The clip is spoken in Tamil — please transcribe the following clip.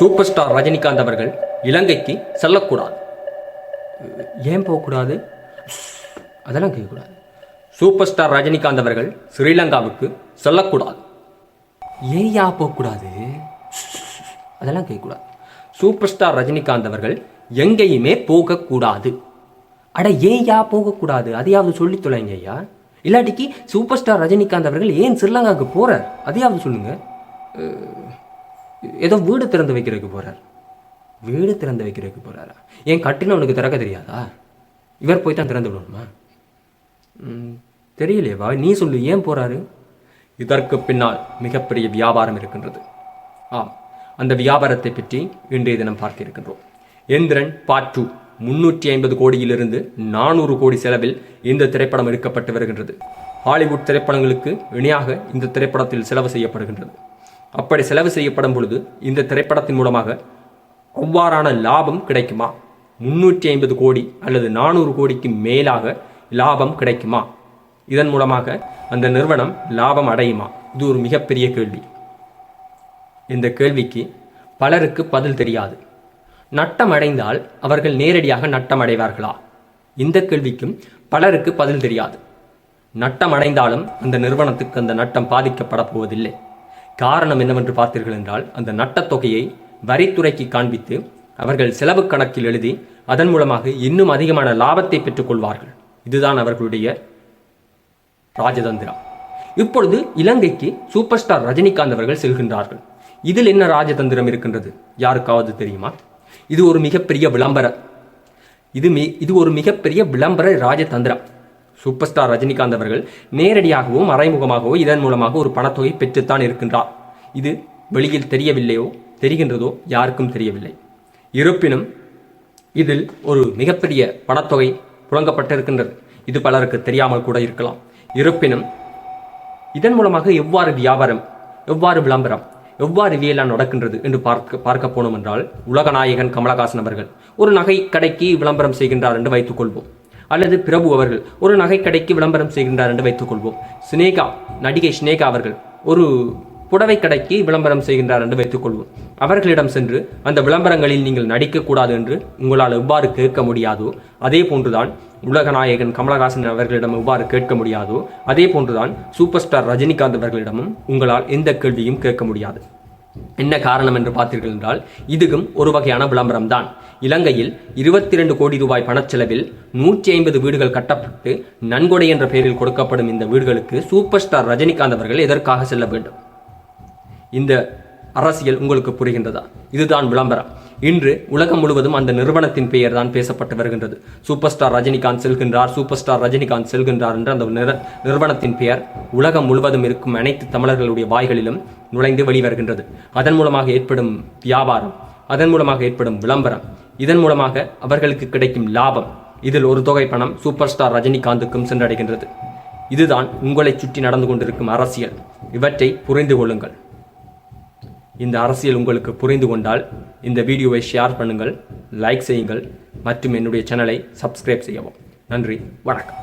சூப்பர் ஸ்டார் ரஜினிகாந்த் அவர்கள் இலங்கைக்கு செல்லக்கூடாது. ஏன் போகக்கூடாது? அதெல்லாம் கேட்கக்கூடாது. சூப்பர் ஸ்டார் ரஜினிகாந்த் அவர்கள் ஸ்ரீலங்காவுக்கு செல்லக்கூடாது. ஏன் யா போகக்கூடாது? அதெல்லாம் கேட்கக்கூடாது. சூப்பர் ஸ்டார் ரஜினிகாந்த் அவர்கள் எங்கேயுமே போகக்கூடாது. அட ஏன் யா போகக்கூடாது? அதையாவது சொல்லி தொலைங்க ஐயா. இல்லாட்டிக்கு சூப்பர் ஸ்டார் ரஜினிகாந்த் அவர்கள் ஏன் ஸ்ரீலங்காவுக்கு போகிறார் அதையாவது சொல்லுங்கள் ஏதோ வீடு திறந்து வைக்கிறதுக்கு போகிறார் வீடு திறந்து வைக்கிறதுக்கு போறாரா? ஏன் கட்டினவனுக்கு திறக்க தெரியாதா? இவர் போய் தான் திறந்து விடணுமா? ம், தெரியலையேவா? நீ சொல்லு ஏன் போகிறாரு இதற்கு பின்னால் மிகப்பெரிய வியாபாரம் இருக்கின்றது. ஆம் அந்த வியாபாரத்தை பற்றி இன்றைய தினம் பார்க்க இருக்கின்றோம். எந்திரன் பார்ட் டூ முன்னூற்றி ஐம்பது கோடியிலிருந்து நானூறு கோடி செலவில் இந்த திரைப்படம் எடுக்கப்பட்டு வருகின்றது. ஹாலிவுட் திரைப்படங்களுக்கு இணையாக இந்த திரைப்படத்தில் செலவு செய்யப்படுகின்றது. அப்படி செலவு செய்யப்படும் பொழுது இந்த திரைப்படத்தின் மூலமாக அவ்வாறான லாபம் கிடைக்குமா? முன்னூற்றி ஐம்பது கோடி அல்லது நானூறு கோடிக்கு மேலாக லாபம் கிடைக்குமா? இதன் மூலமாக அந்த நிறுவனம் லாபம் அடையுமா? இது ஒரு மிகப்பெரிய கேள்வி. இந்த கேள்விக்கு பலருக்கு பதில் தெரியாது. நட்டம் அடைந்தால் அவர்கள் நேரடியாக நட்டம் அடைவார்களா? இந்த கேள்விக்கும் பலருக்கு பதில் தெரியாது. நட்டம் அடைந்தாலும் அந்த நிறுவனத்துக்கு அந்த நட்டம் பாதிக்கப்பட போவதில்லை. காரணம் என்னவென்று பார்த்தீர்கள் என்றால் அந்த நட்டத் தொகையை வரித்துறைக்கு காண்பித்து அவர்கள் செலவு கணக்கில் எழுதி அதன் மூலமாக இன்னும் அதிகமான லாபத்தை பெற்றுக்கொள்வார்கள் இதுதான் அவர்களுடைய ராஜதந்திரம். இப்பொழுது இலங்கைக்கு சூப்பர் ஸ்டார் ரஜினிகாந்த் அவர்கள் செல்கின்றார்கள். இதில் என்ன ராஜதந்திரம் இருக்கின்றது? யாருக்காவது தெரியுமா? இது ஒரு மிகப்பெரிய விளம்பர இது மி இது ஒரு மிகப்பெரிய விளம்பர ராஜதந்திரம். சூப்பர் ஸ்டார் ரஜினிகாந்த் அவர்கள் நேரடியாகவும் மறைமுகமாகவோ இதன் மூலமாக ஒரு பணத்தொகை பெற்றுத்தான் இருக்கின்றார். இது வெளியில் தெரியவில்லையோ தெரிகின்றதோ யாருக்கும் தெரியவில்லை. இருப்பினும் இதில் ஒரு மிகப்பெரிய பணத்தொகை புழங்கப்பட்டிருக்கின்றது. இது பலருக்கு தெரியாமல் கூட இருக்கலாம். இருப்பினும் இதன் மூலமாக எவ்வாறு வியாபாரம் எவ்வாறு விளம்பரம் எவ்வாறு இவையெல்லாம் நடக்கின்றது என்று பார்க்க பார்க்க போனோம் என்றால் உலகநாயகன் கமலஹாசன் அவர்கள் ஒரு நகை கடைக்கு விளம்பரம் செய்கின்றார் என்று வைத்துக் கொள்வோம் அல்லது பிரபு அவர்கள் ஒரு நகை கடைக்கு விளம்பரம் செய்கின்றார் என்று வைத்துக்கொள்வோம் சினேகா நடிகை சினேகா அவர்கள் ஒரு புடவை கடைக்கு விளம்பரம் செய்கின்றார் என்று வைத்துக்கொள்வோம் அவர்களிடம் சென்று அந்த விளம்பரங்களில் நீங்கள் நடிக்கக்கூடாது என்று உங்களால் எவ்வாறு கேட்க முடியாதோ அதே போன்றுதான் உலகநாயகன் கமலஹாசன் அவர்களிடம் எவ்வாறு கேட்க முடியாதோ அதே போன்றுதான் சூப்பர் ஸ்டார் ரஜினிகாந்த் அவர்களிடமும் உங்களால் எந்த கேள்வியும் கேட்க முடியாது. என்ன காரணம் என்று பார்த்தீர்கள் என்றால் இதுவும் ஒரு வகையான விளம்பரம் தான் இலங்கையில் இருபத்தி இரண்டு கோடி ரூபாய் பணச்செலவில் நூற்றி ஐம்பது வீடுகள் கட்டப்பட்டு நன்கொடை என்ற பெயரில் கொடுக்கப்படும் இந்த வீடுகளுக்கு சூப்பர் ஸ்டார் ரஜினிகாந்த் அவர்கள் எதற்காக செல்ல வேண்டும்? இந்த அரசியல் உங்களுக்கு புரிகின்றதா? இதுதான் விளம்பரம். இன்று உலகம் முழுவதும் அந்த நிறுவனத்தின் பெயர் தான் பேசப்பட்டு வருகின்றது. சூப்பர் ஸ்டார் ரஜினிகாந்த் செல்கின்றார் சூப்பர் ஸ்டார் ரஜினிகாந்த் செல்கின்றார் என்ற அந்த நிற- நிறுவனத்தின் பெயர் உலகம் முழுவதும் இருக்கும் அனைத்து தமிழர்களுடைய வாய்களிலும் நுழைந்து வெளிவருகின்றது. அதன் மூலமாக ஏற்படும் வியாபாரம் அதன் மூலமாக ஏற்படும் விளம்பரம் இதன் மூலமாக அவர்களுக்கு கிடைக்கும் லாபம் இதில் ஒரு தொகை பணம் சூப்பர் ஸ்டார் ரஜினிகாந்துக்கும் சென்றடைகின்றது. இதுதான் உங்களை சுற்றி நடந்து கொண்டிருக்கும் அரசியல். இவற்றை புரிந்து கொள்ளுங்கள். இந்த அரசியல் உங்களுக்கு புரிந்து கொண்டால் இந்த வீடியோவை ஷேர் பண்ணுங்கள் லைக் செய்யுங்கள் மற்றும் என்னுடைய சேனலை சப்ஸ்கிரைப் செய்யவும். நன்றி வணக்கம்.